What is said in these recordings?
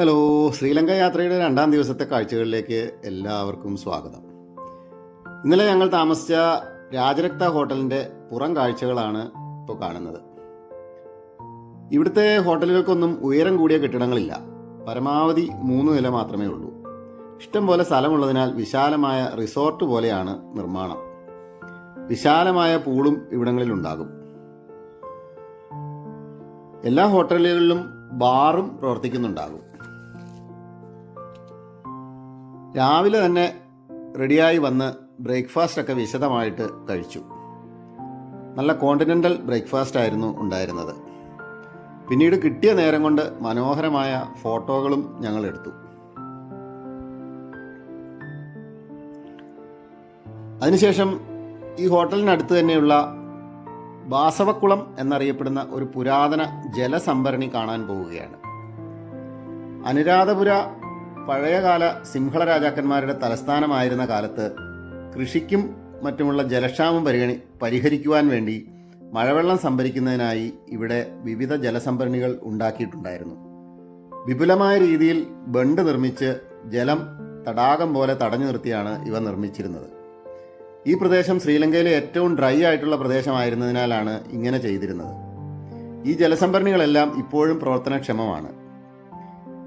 Hello Sri Lanka യാത്രയുടെ രണ്ടാം ദിവസത്തെ കാഴ്ചകളിലേക്ക് എല്ലാവർക്കും സ്വാഗതം. ഇന്നലെ ഞങ്ങൾ താമസിച്ച രാജരക്ത ഹോട്ടലിന്റെ പുറം കാഴ്ചകളാണ് ഇപ്പോൾ കാണുന്നത്. ഇവിടുത്തെ ഹോട്ടലുകൾക്കൊന്നും ഉയരം കൂടിയ കെട്ടിടങ്ങളില്ല. പരമാവധി മൂന്ന് നില മാത്രമേ ഉള്ളൂ. ഇഷ്ടം പോലെ സ്ഥലമുള്ളതിനാൽ വിശാലമായ റിസോർട്ട് പോലെയാണ് നിർമ്മാണം. വിശാലമായ പൂളും ഇവിടങ്ങളിൽ ഉണ്ടാകും. എല്ലാ ഹോട്ടലുകളിലും ബാറും പ്രവർത്തിക്കുന്നുണ്ടാകും. രാവിലെ തന്നെ റെഡിയായി വന്ന് ബ്രേക്ക്ഫാസ്റ്റ് ഒക്കെ വിശദമായിട്ട് കഴിച്ചു. നല്ല കോണ്ടിനെന്റൽ ബ്രേക്ക്ഫാസ്റ്റ് ആയിരുന്നു ഉണ്ടായിരുന്നത്. പിന്നീട് കിട്ടിയ നേരം കൊണ്ട് മനോഹരമായ ഫോട്ടോകളും ഞങ്ങൾ എടുത്തു. അതിനുശേഷം ഈ ഹോട്ടലിനടുത്ത് തന്നെയുള്ള ബാസവക്കുളം എന്നറിയപ്പെടുന്ന ഒരു പുരാതന ജലസംഭരണി കാണാൻ പോവുകയാണ്. അനുരാധപുര പഴയകാല സിംഹള രാജാക്കന്മാരുടെ തലസ്ഥാനമായിരുന്ന കാലത്ത് കൃഷിക്കും മറ്റുമുള്ള ജലക്ഷാമം പരിഗണി പരിഹരിക്കുവാൻ വേണ്ടി മഴവെള്ളം സംഭരിക്കുന്നതിനായി ഇവിടെ വിവിധ ജലസംഭരണികൾ ഉണ്ടാക്കിയിട്ടുണ്ടായിരുന്നു. വിപുലമായ രീതിയിൽ ബണ്ട് നിർമ്മിച്ച് ജലം തടാകം പോലെ തടഞ്ഞു നിർത്തിയാണ് ഇവ നിർമ്മിച്ചിരുന്നത്. ഈ പ്രദേശം ശ്രീലങ്കയിലെ ഏറ്റവും ഡ്രൈ ആയിട്ടുള്ള പ്രദേശമായിരുന്നതിനാലാണ് ഇങ്ങനെ ചെയ്തിരുന്നത്. ഈ ജലസംഭരണികളെല്ലാം ഇപ്പോഴും പ്രവർത്തനക്ഷമമാണ്.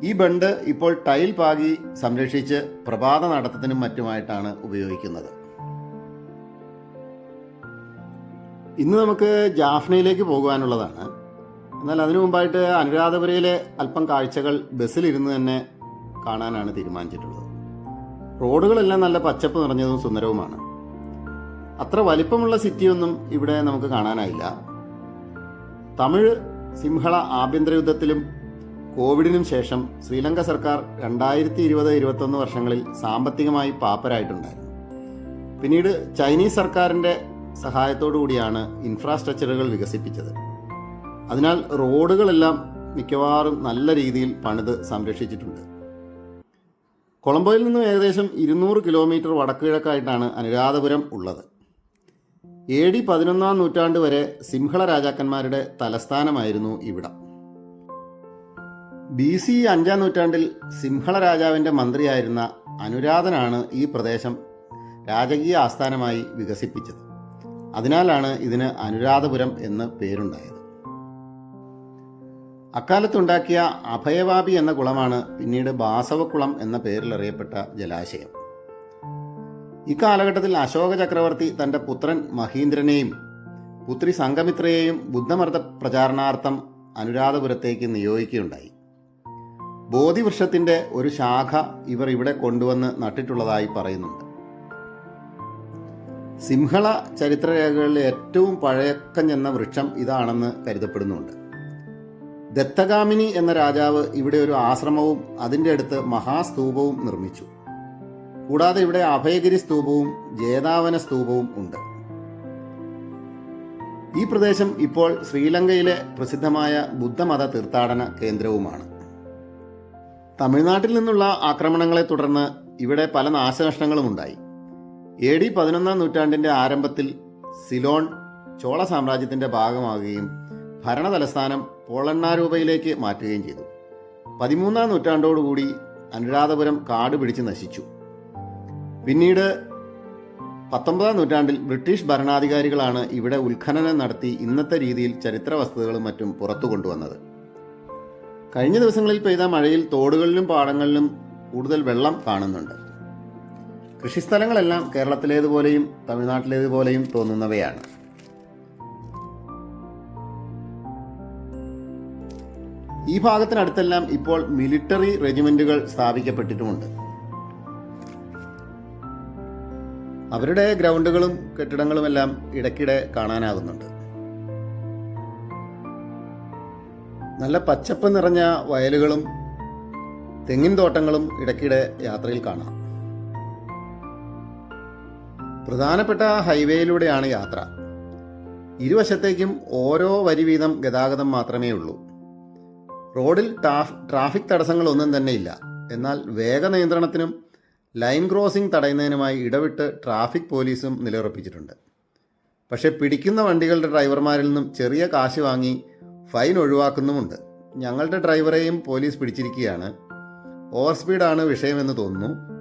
ഈ ബണ്ട് ഇപ്പോൾ ടൈൽ പാകി സംരക്ഷിച്ച് പ്രഭാത നടത്തത്തിനും മറ്റുമായിട്ടാണ് ഉപയോഗിക്കുന്നത്. ഇന്ന് നമുക്ക് ജാഫ്നയിലേക്ക് പോകുവാനുള്ളതാണ്. എന്നാൽ അതിനു മുമ്പായിട്ട് അനുരാധപുരയിലെ അല്പം കാഴ്ചകൾ ബസ്സിലിരുന്ന് തന്നെ കാണാനാണ് തീരുമാനിച്ചിട്ടുള്ളത്. റോഡുകളെല്ലാം നല്ല പച്ചപ്പ് നിറഞ്ഞതും സുന്ദരവുമാണ്. അത്ര വലിപ്പമുള്ള സിറ്റിയൊന്നും ഇവിടെ നമുക്ക് കാണാനായില്ല. തമിഴ് സിംഹള ആഭ്യന്തര യുദ്ധത്തിലും കോവിഡിനും ശേഷം ശ്രീലങ്ക സർക്കാർ രണ്ടായിരത്തി ഇരുപത് ഇരുപത്തൊന്ന് വർഷങ്ങളിൽ സാമ്പത്തികമായി പാപ്പരായിട്ടുണ്ടായിരുന്നു. പിന്നീട് ചൈനീസ് സർക്കാരിന്റെ സഹായത്തോടു കൂടിയാണ് ഇൻഫ്രാസ്ട്രക്ചറുകൾ വികസിപ്പിച്ചത്. അതിനാൽ റോഡുകളെല്ലാം മിക്കവാറും നല്ല രീതിയിൽ പണിത് സംരക്ഷിച്ചിട്ടുണ്ട്. കൊളംബോയിൽ നിന്നും ഏകദേശം ഇരുന്നൂറ് കിലോമീറ്റർ വടക്കുകിഴക്കായിട്ടാണ് അനുരാധപുരം ഉള്ളത്. എ ഡി പതിനൊന്നാം നൂറ്റാണ്ട് വരെ സിംഹള രാജാക്കന്മാരുടെ തലസ്ഥാനമായിരുന്നു ഇവിടം. ബി സി അഞ്ചാം നൂറ്റാണ്ടിൽ സിംഹള രാജാവിന്റെ മന്ത്രിയായിരുന്ന അനുരാധനാണ് ഈ പ്രദേശം രാജകീയ ആസ്ഥാനമായി വികസിപ്പിച്ചത്. അതിനാലാണ് ഇതിന് അനുരാധപുരം എന്ന് പേരുണ്ടായത്. അക്കാലത്തുണ്ടാക്കിയ അഭയവാപി എന്ന കുളമാണ് പിന്നീട് ബാസവക്കുളം എന്ന പേരിൽ അറിയപ്പെട്ട ജലാശയം. ഇക്കാലഘട്ടത്തിൽ അശോക ചക്രവർത്തി തന്റെ പുത്രൻ മഹീന്ദ്രനെയും പുത്രി സംഗമിത്രയെയും ബുദ്ധമർദ്ദ പ്രചാരണാർത്ഥം അനുരാധപുരത്തേക്ക് നിയോഗിക്കുകയുണ്ടായി. ബോധിവൃക്ഷത്തിന്റെ ഒരു ശാഖ ഇവർ ഇവിടെ കൊണ്ടുവന്ന് നട്ടിട്ടുള്ളതായി പറയുന്നുണ്ട്. സിംഹള ചരിത്രരേഖകളിൽ ഏറ്റവും പഴയക്കം ചെന്ന വൃക്ഷം ഇതാണെന്ന് കരുതപ്പെടുന്നുണ്ട്. ദത്തഗാമിനി എന്ന രാജാവ് ഇവിടെ ഒരു ആശ്രമവും അതിന്റെ അടുത്ത് മഹാസ്തൂപവും നിർമ്മിച്ചു. കൂടാതെ ഇവിടെ അഭയഗിരി സ്തൂപവും ജേതാവന സ്തൂപവും ഉണ്ട്. ഈ പ്രദേശം ഇപ്പോൾ ശ്രീലങ്കയിലെ പ്രസിദ്ധമായ ബുദ്ധമത തീർത്ഥാടന കേന്ദ്രവുമാണ്. തമിഴ്നാട്ടിൽ നിന്നുള്ള ആക്രമണങ്ങളെ തുടർന്ന് ഇവിടെ പല നാശനഷ്ടങ്ങളും ഉണ്ടായി. എ ഡി പതിനൊന്നാം നൂറ്റാണ്ടിന്റെ ആരംഭത്തിൽ സിലോൺ ചോള സാമ്രാജ്യത്തിന്റെ ഭാഗമാകുകയും ഭരണ തലസ്ഥാനം പോളണ്ണാരൂപയിലേക്ക് മാറ്റുകയും ചെയ്തു. പതിമൂന്നാം നൂറ്റാണ്ടോടുകൂടി അനുരാധപുരം കാട് പിടിച്ച് നശിച്ചു. പിന്നീട് പത്തൊമ്പതാം നൂറ്റാണ്ടിൽ ബ്രിട്ടീഷ് ഭരണാധികാരികളാണ് ഇവിടെ ഉത്ഖനനം നടത്തി ഇന്നത്തെ രീതിയിൽ ചരിത്ര വസ്തുതകളും മറ്റും പുറത്തു കൊണ്ടുവന്നത് കഴിഞ്ഞ ദിവസങ്ങളിൽ പെയ്ത മഴയിൽ തോടുകളിലും പാടങ്ങളിലും കൂടുതൽ വെള്ളം കാണുന്നുണ്ട്. കൃഷിസ്ഥലങ്ങളെല്ലാം കേരളത്തിലേതുപോലെയും തമിഴ്നാട്ടിലേതുപോലെയും തോന്നുന്നവയാണ്. ഈ ഭാഗത്തിനടുത്തെല്ലാം ഇപ്പോൾ മിലിറ്ററി റെജിമെന്റുകൾ സ്ഥാപിക്കപ്പെട്ടിട്ടുമുണ്ട്. അവരുടെ ഗ്രൗണ്ടുകളും കെട്ടിടങ്ങളുമെല്ലാം ഇടയ്ക്കിടെ കാണാനാകുന്നുണ്ട്. നല്ല പച്ചപ്പ് നിറഞ്ഞ വയലുകളും തെങ്ങിൻ തോട്ടങ്ങളും ഇടയ്ക്കിടെ യാത്രയിൽ കാണാം. പ്രധാനപ്പെട്ട ഹൈവേയിലൂടെയാണ് യാത്ര. ഇരുവശത്തേക്കും ഓരോ വരി വീതം ഗതാഗതം മാത്രമേ ഉള്ളൂ. റോഡിൽ ട്രാഫിക് തടസ്സങ്ങളൊന്നും തന്നെ ഇല്ല. എന്നാൽ വേഗ നിയന്ത്രണത്തിനും ലൈൻ ക്രോസിംഗ് തടയുന്നതിനുമായി ഇടവിട്ട് ട്രാഫിക് പോലീസും നിലയുറപ്പിച്ചിട്ടുണ്ട്. പക്ഷേ പിടിക്കുന്ന വണ്ടികളുടെ ഡ്രൈവർമാരിൽ നിന്നും ചെറിയ കാശ് വാങ്ങി ഫൈൻ ഒഴിവാക്കുന്നുമുണ്ട്. ഞങ്ങളുടെ ഡ്രൈവറെയും പോലീസ് പിടിച്ചിരിക്കുകയാണ്. ഓവർ സ്പീഡാണ് വിഷയമെന്ന് തോന്നുന്നു.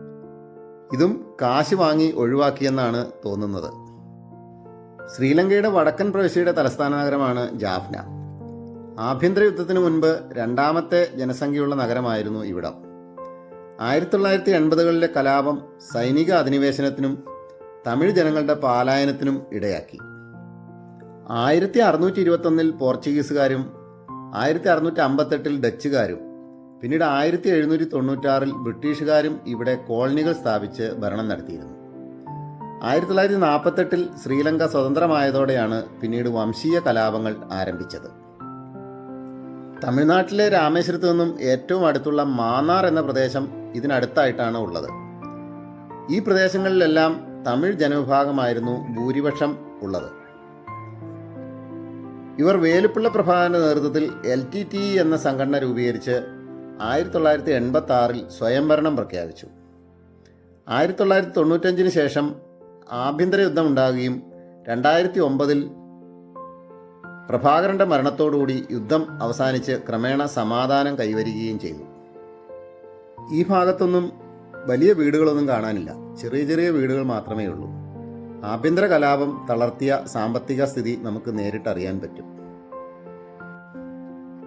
ഇതും കാശ് വാങ്ങി ഒഴിവാക്കിയെന്നാണ് തോന്നുന്നത്. ശ്രീലങ്കയുടെ വടക്കൻ പ്രവിശ്യയുടെ തലസ്ഥാന നഗരമാണ് ജാഫ്ന. ആഭ്യന്തര യുദ്ധത്തിന് മുൻപ് രണ്ടാമത്തെ ജനസംഖ്യയുള്ള നഗരമായിരുന്നു ഇവിടം. ആയിരത്തി തൊള്ളായിരത്തി എൺപതുകളിലെ കലാപം സൈനിക അധിനിവേശനത്തിനും തമിഴ് ജനങ്ങളുടെ പാലായനത്തിനും ഇടയാക്കി. ആയിരത്തി അറുന്നൂറ്റി ഇരുപത്തൊന്നിൽ പോർച്ചുഗീസുകാരും ആയിരത്തി അറുന്നൂറ്റി അമ്പത്തെട്ടിൽ ഡച്ചുകാരും പിന്നീട് ആയിരത്തി എഴുന്നൂറ്റി തൊണ്ണൂറ്റാറിൽ ബ്രിട്ടീഷുകാരും ഇവിടെ കോളനികൾ സ്ഥാപിച്ച് ഭരണം നടത്തിയിരുന്നു. ആയിരത്തി തൊള്ളായിരത്തി നാൽപ്പത്തെട്ടിൽ ശ്രീലങ്ക സ്വതന്ത്രമായതോടെയാണ് പിന്നീട് വംശീയ കലാപങ്ങൾ ആരംഭിച്ചത്. തമിഴ്നാട്ടിലെ രാമേശ്വരത്ത് നിന്നും ഏറ്റവും അടുത്തുള്ള മാന്നാർ എന്ന പ്രദേശം ഇതിനടുത്തായിട്ടാണ് ഉള്ളത്. ഈ പ്രദേശങ്ങളിലെല്ലാം തമിഴ് ജനവിഭാഗമായിരുന്നു ഭൂരിപക്ഷം ഉള്ളത്. ഇവർ വേലുപ്പിള്ള പ്രഭാകരന്റെ നേതൃത്വത്തിൽ എൽ ടി ടി എന്ന സംഘടന രൂപീകരിച്ച് ആയിരത്തി തൊള്ളായിരത്തി എൺപത്തി ആറിൽ സ്വയംഭരണം പ്രഖ്യാപിച്ചു. ആയിരത്തി തൊള്ളായിരത്തി തൊണ്ണൂറ്റഞ്ചിന് ശേഷം ആഭ്യന്തര യുദ്ധം ഉണ്ടാകുകയും രണ്ടായിരത്തി ഒമ്പതിൽ പ്രഭാകരന്റെ മരണത്തോടുകൂടി യുദ്ധം അവസാനിച്ച് ക്രമേണ സമാധാനം കൈവരികയും ചെയ്തു. ഈ ഭാഗത്തൊന്നും വലിയ വീടുകളൊന്നും കാണാനില്ല. ചെറിയ ചെറിയ വീടുകൾ മാത്രമേ ഉള്ളൂ ആഭ്യന്തര കലാപം തളർത്തിയ സാമ്പത്തിക സ്ഥിതി നമുക്ക് നേരിട്ടറിയാൻ പറ്റും.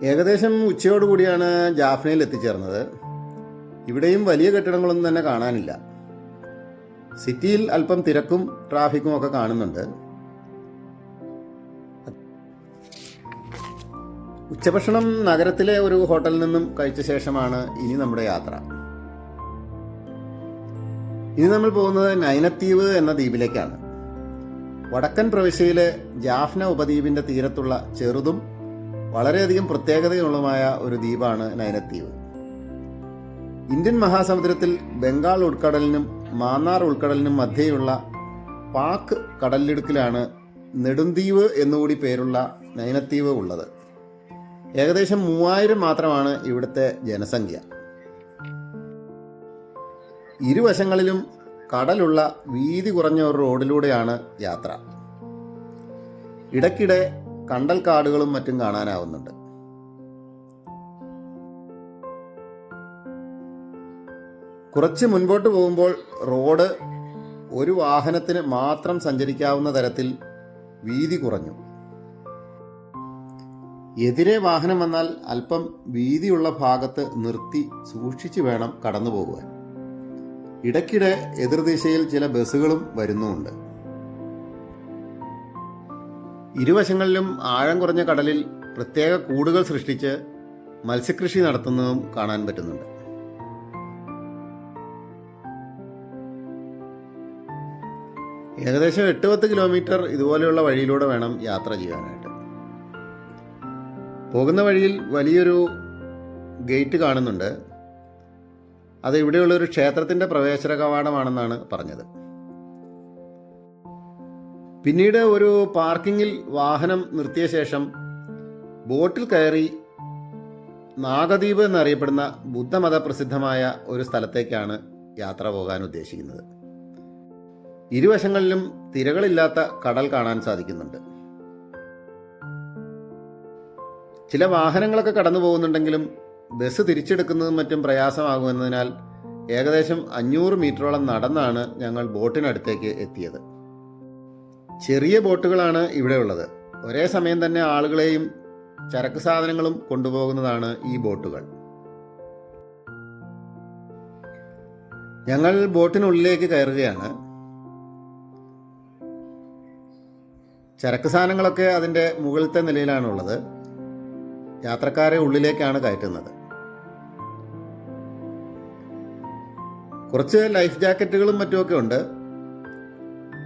ഏകദേശം ഉച്ചയോടുകൂടിയാണ് ജാഫ്നയിൽ എത്തിച്ചേർന്നത്. ഇവിടെയും വലിയ കെട്ടിടങ്ങളൊന്നും തന്നെ കാണാനില്ല. സിറ്റിയിൽ അല്പം തിരക്കും ട്രാഫിക്കും ഒക്കെ കാണുന്നുണ്ട്. ഉച്ചഭക്ഷണം നഗരത്തിലെ ഒരു ഹോട്ടലിൽ നിന്നും കഴിച്ച ശേഷമാണ് ഇനി നമ്മുടെ യാത്ര. ഇനി നമ്മൾ പോകുന്നത് നൈനത്തീവ് എന്ന ദ്വീപിലേക്കാണ്. വടക്കൻ പ്രവിശ്യയിലെ ജാഫ്ന ഉപദ്വീപിന്റെ തീരത്തുള്ള ചെറുതും വളരെയധികം പ്രത്യേകതയുള്ളതുമായ ഒരു ദ്വീപാണ് നൈനദ്വീപ് ഇന്ത്യൻ മഹാസമുദ്രത്തിൽ ബംഗാൾ ഉൾക്കടലിനും മാന്നാർ ഉൾക്കടലിനും മധ്യേയുള്ള പാക്ക് കടലിടുക്കിലാണ് നെടുന്തീവ് എന്നുകൂടി പേരുള്ള നൈനദ്വീപ് ഉള്ളത്. ഏകദേശം മൂവായിരം മാത്രമാണ് ഇവിടുത്തെ ജനസംഖ്യ. ഇരുവശങ്ങളിലും കടലുള്ള വീതി കുറഞ്ഞ ഒരു റോഡിലൂടെയാണ് യാത്ര. ഇടയ്ക്കിടെ കണ്ടൽ കാടുകളും മറ്റും കാണാനാവുന്നുണ്ട്. കുറച്ച് മുൻപോട്ട് പോകുമ്പോൾ റോഡ് ഒരു വാഹനത്തിന് മാത്രം സഞ്ചരിക്കാവുന്ന തരത്തിൽ വീതി കുറഞ്ഞു. എതിരെ വാഹനം വന്നാൽ അല്പം വീതിയുള്ള ഭാഗത്ത് നിർത്തി സൂക്ഷിച്ചു വേണം കടന്നു പോകുവാൻ ഇടയ്ക്കിടെ എതിർദിശയിൽ ചില ബസ്സുകളും വരുന്നുമുണ്ട്. ഇരുവശങ്ങളിലും ആഴം കുറഞ്ഞ കടലിൽ പ്രത്യേക കൂടുകൾ സൃഷ്ടിച്ച് മത്സ്യകൃഷി നടത്തുന്നതും കാണാൻ പറ്റുന്നുണ്ട്. ഏകദേശം എട്ട് പത്ത് കിലോമീറ്റർ ഇതുപോലെയുള്ള വഴിയിലൂടെ വേണം യാത്ര ചെയ്യാനായിട്ട്. പോകുന്ന വഴിയിൽ വലിയൊരു ഗേറ്റ് കാണുന്നുണ്ട്. അത് ഇവിടെയുള്ള ഒരു ക്ഷേത്രത്തിന്റെ പ്രവേശന കവാടമാണെന്നാണ് പറഞ്ഞത്. പിന്നീട് ഒരു പാർക്കിങ്ങിൽ വാഹനം നിർത്തിയ ശേഷം ബോട്ടിൽ കയറി നാഗദ്വീപ് എന്നറിയപ്പെടുന്ന ബുദ്ധമത പ്രസിദ്ധമായ ഒരു സ്ഥലത്തേക്കാണ് യാത്ര പോകാൻ ഉദ്ദേശിക്കുന്നത്. ഇരുവശങ്ങളിലും തിരകളില്ലാത്ത കടൽ കാണാൻ സാധിക്കുന്നുണ്ട്. ചില വാഹനങ്ങളൊക്കെ കടന്നു പോകുന്നുണ്ടെങ്കിലും ബസ് തിരിച്ചെടുക്കുന്നതും മറ്റും പ്രയാസമാകുമെന്നതിനാൽ ഏകദേശം അഞ്ഞൂറ് മീറ്ററോളം നടന്നാണ് ഞങ്ങൾ ബോട്ടിനടുത്തേക്ക് എത്തിയത്. ചെറിയ ബോട്ടുകളാണ് ഇവിടെ ഉള്ളത്. ഒരേ സമയം തന്നെ ആളുകളെയും ചരക്ക് സാധനങ്ങളും കൊണ്ടുപോകുന്നതാണ് ഈ ബോട്ടുകൾ. ഞങ്ങൾ ബോട്ടിനുള്ളിലേക്ക് കയറുകയാണ്. ചരക്ക് സാധനങ്ങളൊക്കെ അതിന്റെ മുകളിലത്തെ നിലയിലാണുള്ളത്. യാത്രക്കാരെ ഉള്ളിലേക്കാണ് കയറ്റുന്നത്. കുറച്ച് ലൈഫ് ജാക്കറ്റുകളും മറ്റുമൊക്കെ ഉണ്ട്.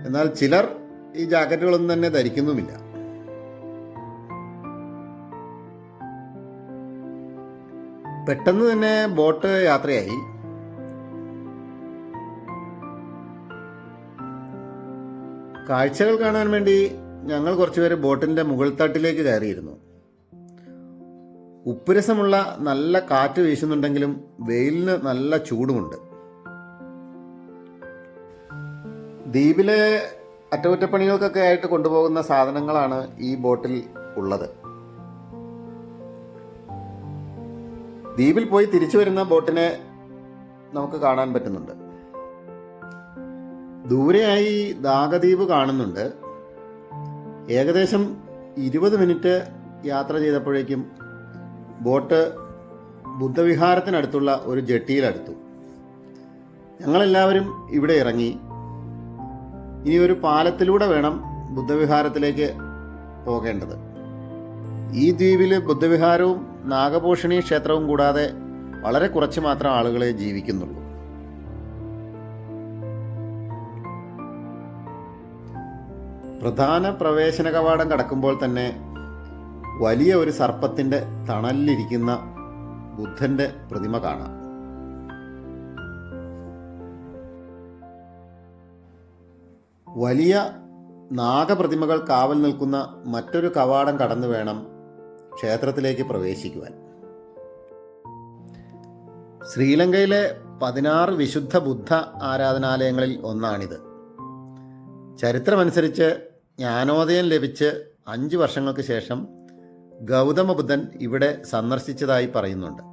എന്നാൽ ചിലർ ഈ ജാക്കറ്റുകളൊന്നും തന്നെ ധരിക്കുന്നുമില്ല. പെട്ടെന്ന് തന്നെ ബോട്ട് യാത്രയായി. കാഴ്ചകൾ കാണാൻ വേണ്ടി ഞങ്ങൾ കുറച്ചുപേര് ബോട്ടിന്റെ മുകൾ തട്ടിലേക്ക് കയറിയിരുന്നു. ഉപ്പുരസമുള്ള നല്ല കാറ്റ് വീശുന്നുണ്ടെങ്കിലും വെയിലിന് നല്ല ചൂടുമുണ്ട്. ദ്വീപിലെ അറ്റകുറ്റപ്പണികൾക്കൊക്കെ ആയിട്ട് കൊണ്ടുപോകുന്ന സാധനങ്ങളാണ് ഈ ബോട്ടിൽ ഉള്ളത്. ദ്വീപിൽ പോയി തിരിച്ചു വരുന്ന ബോട്ടിനെ നമുക്ക് കാണാൻ പറ്റുന്നുണ്ട്. ദൂരെയായി ദാഗദ്വീപ് കാണുന്നുണ്ട്. ഏകദേശം ഇരുപത് മിനിറ്റ് യാത്ര ചെയ്തപ്പോഴേക്കും ബോട്ട് ബുദ്ധവിഹാരത്തിനടുത്തുള്ള ഒരു ജെട്ടിയിലെടുത്തു. ഞങ്ങളെല്ലാവരും ഇവിടെ ഇറങ്ങി ഇനി ഒരു പാലത്തിലൂടെ വേണം ബുദ്ധവിഹാരത്തിലേക്ക് പോകേണ്ടത്. ഈ ദ്വീപിൽ ബുദ്ധവിഹാരവും നാഗഭൂഷണി ക്ഷേത്രവും കൂടാതെ വളരെ കുറച്ച് മാത്രം ആളുകളെ ജീവിക്കുന്നുള്ളൂ. പ്രധാന പ്രവേശന കവാടം കടക്കുമ്പോൾ തന്നെ വലിയ ഒരു സർപ്പത്തിന്റെ തണലിലിരിക്കുന്ന ബുദ്ധന്റെ പ്രതിമ കാണാം. വലിയ നാഗപ്രതിമകൾ കാവൽ നിൽക്കുന്ന മറ്റൊരു കവാടം കടന്നു വേണം ക്ഷേത്രത്തിലേക്ക് പ്രവേശിക്കുവാൻ. ശ്രീലങ്കയിലെ പതിനാറ് വിശുദ്ധ ബുദ്ധ ആരാധനാലയങ്ങളിൽ ഒന്നാണിത്. ചരിത്രമനുസരിച്ച് ജ്ഞാനോദയം ലഭിച്ച് അഞ്ച് വർഷങ്ങൾക്ക് ശേഷം ഗൗതമ ബുദ്ധൻ ഇവിടെ സന്ദർശിച്ചതായി പറയുന്നുണ്ട്.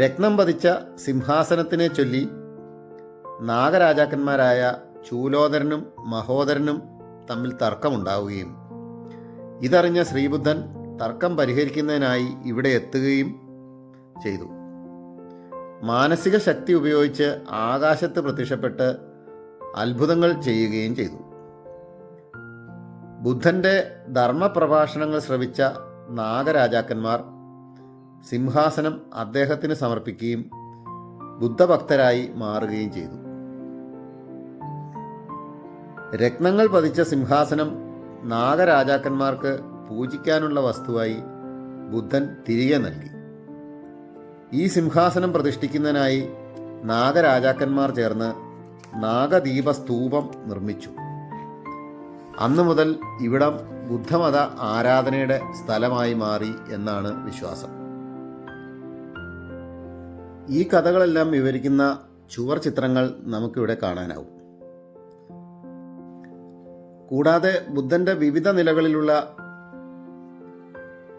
രത്നം പതിച്ച സിംഹാസനത്തിനെ ചൊല്ലി നാഗരാജാക്കന്മാരായ ചൂലോദരനും മഹോദരനും തമ്മിൽ തർക്കമുണ്ടാവുകയും ഇതറിഞ്ഞ ശ്രീബുദ്ധൻ തർക്കം പരിഹരിക്കുന്നതിനായി ഇവിടെ എത്തുകയും ചെയ്തു. മാനസിക ശക്തി ഉപയോഗിച്ച് ആകാശത്ത് പ്രത്യക്ഷപ്പെട്ട് അത്ഭുതങ്ങൾ ചെയ്യുകയും ചെയ്തു. ബുദ്ധന്റെ ധർമ്മപ്രഭാഷണങ്ങൾ ശ്രവിച്ച നാഗരാജാക്കന്മാർ സിംഹാസനം അദ്ദേഹത്തിന് സമർപ്പിക്കുകയും ബുദ്ധഭക്തരായി മാറുകയും ചെയ്തു. രത്നങ്ങൾ പതിച്ച സിംഹാസനം നാഗരാജാക്കന്മാർക്ക് പൂജിക്കാനുള്ള വസ്തുവായി ബുദ്ധൻ തിരികെ നൽകി. ഈ സിംഹാസനം പ്രതിഷ്ഠിക്കുന്നതിനായി നാഗരാജാക്കന്മാർ ചേർന്ന് നാഗദീപ സ്തൂപം നിർമ്മിച്ചു. അന്നു മുതൽ ഇവിടം ബുദ്ധമത ആരാധനയുടെ സ്ഥലമായി മാറി എന്നാണ് വിശ്വാസം. ഈ കഥകളെല്ലാം വിവരിക്കുന്ന ചുവർ ചിത്രങ്ങൾ നമുക്കിവിടെ കാണാനാവും. കൂടാതെ ബുദ്ധന്റെ വിവിധ നിലകളിലുള്ള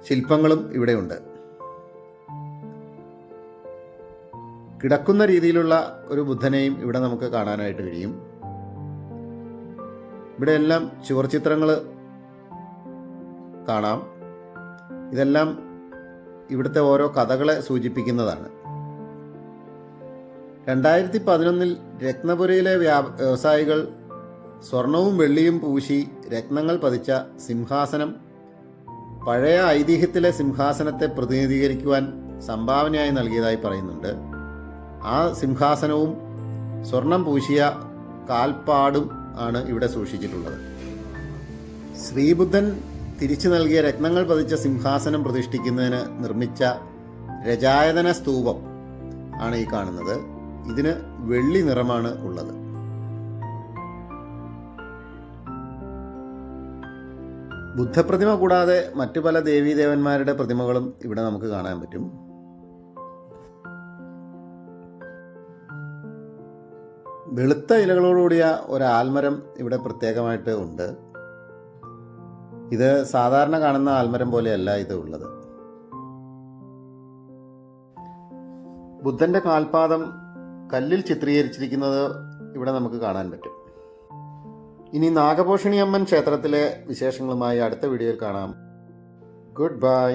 ശില്പങ്ങളും ഇവിടെയുണ്ട്. കിടക്കുന്ന രീതിയിലുള്ള ഒരു ബുദ്ധനെയും ഇവിടെ നമുക്ക് കാണാനായിട്ട് കഴിയും. ഇവിടെ എല്ലാം ചുവർ ചിത്രങ്ങൾ കാണാം. ഇതെല്ലാം ഇവിടുത്തെ ഓരോ കഥകളെ സൂചിപ്പിക്കുന്നതാണ്. രണ്ടായിരത്തി പതിനൊന്നിൽ രത്നപുരയിലെ വ്യാ വ്യവസായികൾ സ്വർണവും വെള്ളിയും പൂശി രത്നങ്ങൾ പതിച്ച സിംഹാസനം. പഴയ ഐതിഹ്യത്തിലെ സിംഹാസനത്തെ പ്രതിനിധീകരിക്കുവാൻ സംഭാവനയായി നൽകിയതായി പറയുന്നുണ്ട്. ആ സിംഹാസനവും സ്വർണം പൂശിയ കാൽപ്പാടും ആണ് ഇവിടെ സൂക്ഷിച്ചിട്ടുള്ളത്. ശ്രീബുദ്ധൻ തിരിച്ചു നൽകിയ രത്നങ്ങൾ പതിച്ച സിംഹാസനം പ്രതിഷ്ഠിക്കുന്നതിന് നിർമ്മിച്ച രജായതന സ്തൂപം ആണ് ഈ കാണുന്നത്. ഇതിന് വെള്ളി നിറമാണ് ഉള്ളത്. ബുദ്ധപ്രതിമ കൂടാതെ മറ്റു പല ദേവീദേവന്മാരുടെ പ്രതിമകളും ഇവിടെ നമുക്ക് കാണാൻ പറ്റും. വെളുത്ത ഇലകളോടുകൂടിയ ഒരു ആൽമരം ഇവിടെ പ്രത്യേകമായിട്ട് ഉണ്ട്. ഇത് സാധാരണ കാണുന്ന ആൽമരം പോലെയല്ല ഇത് ഉള്ളത്. ബുദ്ധന്റെ കാൽപാദം കല്ലിൽ ചിത്രീകരിച്ചിരിക്കുന്നത് ഇവിടെ നമുക്ക് കാണാൻ പറ്റും. ഇനി നാഗഭൂഷണി അമ്മൻ ക്ഷേത്രത്തിലെ വിശേഷങ്ങളുമായി അടുത്ത വീഡിയോയിൽ കാണാം. Good bye